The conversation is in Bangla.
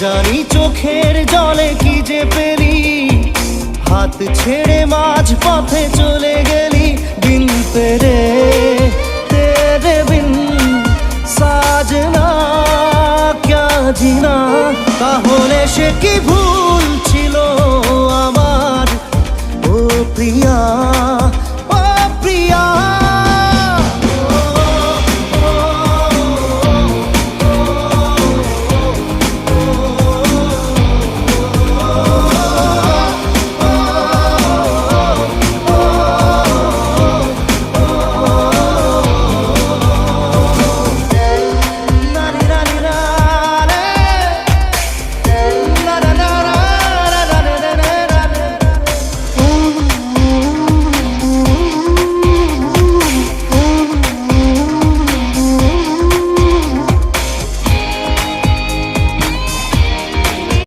জানি চোখের জলে কি যে পেলি। হাত ছেড়ে মাঝ পথে চলে গেলি। দিন পেরে, তেরে সাজনা ক্যা জিনা তাহলে সে কি ভুল ছিল আমার? ও প্রিয়া